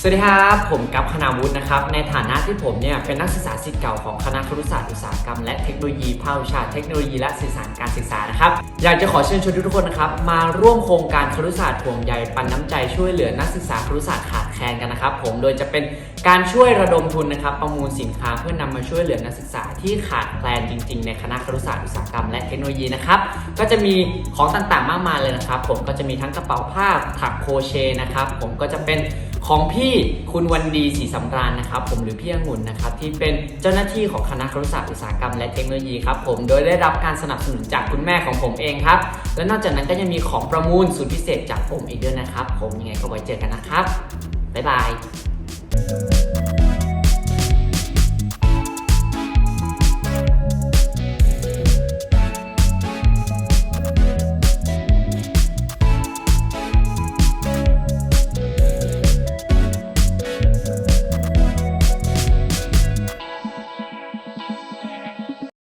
สวัสดีครับ ผมกัปคณาวุฒินะครับ ในฐานะที่ผมเนี่ยเป็นนักศึกษาศิษย์เก่าของคณะครุศาสตร์อุตสาหกรรมและเทคโนโลยีภาควิชาเทคโนโลยีและสื่อสารการศึกษานะครับ อยากจะขอเชิญชวนทุกคนนะครับ มาร่วมโครงการครุศาสตร์ห่วงใยปันน้ำใจช่วยเหลือนักศึกษาครุศาสตร์ขาดแคลนกันนะครับ ผมโดยจะเป็นการช่วยระดมทุนนะครับ ประมูลสินค้าเพื่อนำมาช่วยเหลือนักศึกษาที่ขาดแคลนจริง ๆ ในคณะครุศาสตร์อุตสาหกรรมและเทคโนโลยีนะครับก็จะมีของต่างๆ มากมายเลยนะครับ ผมก็จะมีทั้งกระเป๋าผ้าถักโคเชนะครับผมก็จะเป็น ของพี่คุณวันดีศรีสำราญนะครับ ผมหรือพี่องุ่นนะครับ ที่เป็นเจ้าหน้าที่ของคณะครุศาสตร์อุตสาหกรรมและเทคโนโลยีครับผมโดยได้รับการสนับสนุนจากคุณแม่ของผมเองครับ และนอกจากนั้นก็ยังมีของประมูลสุดพิเศษจากผมอีกด้วยนะครับ ผมยังไงก็ไว้เจอกันนะครับบ๊ายบาย